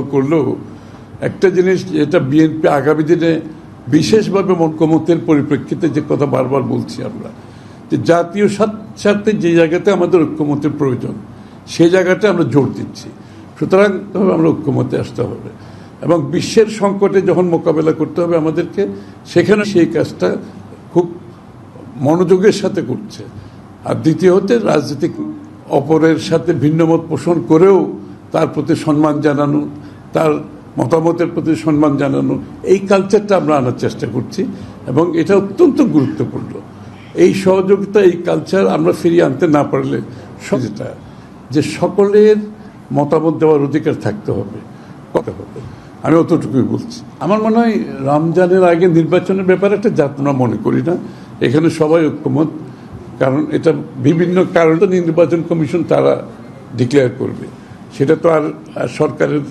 করলেও একটা জিনিস যেটা বিএনপি আগামী দিনে বিশেষভাবে মনকমতের পরিপ্রেক্ষিতে যে কথা বারবার বলছি আমরা, যে জাতীয় স্বার্থ- যে জায়গাতে আমাদের ঐক্যমতের প্রয়োজন সেই জায়গাতে আমরা জোর দিচ্ছি। সুতরাং আমরা ঐক্যমতে আসতে হবে এবং বিশ্বের সংকটে যখন মোকাবেলা করতে হবে আমাদেরকে, সেখানে সেই কাজটা খুব মনোযোগের সাথে করছে। আর দ্বিতীয় হতে রাজনৈতিক অপরের সাথে ভিন্নমত পোষণ করেও তার প্রতি সম্মান জানানো, তার মতামতের প্রতি সম্মান জানানো, এই কালচারটা আমরা আনার চেষ্টা করছি এবং এটা অত্যন্ত গুরুত্বপূর্ণ। এই সহযোগিতা, এই কালচার আমরা ফিরিয়ে আনতে না পারলে যেটা যে সকলের মতামত দেওয়ার অধিকার থাকতে হবে কথা হবে। আমি অতটুকুই বলছি। আমার মনে হয় রমজানের আগে নির্বাচনের ব্যাপারে একটা যাত্রা মনে করি না। এখানে সবাই ঐক্যমত, কারণ এটা বিভিন্ন কারণে নির্বাচন কমিশন তারা ডিক্লেয়ার করবে। সেটা তো আর সরকারের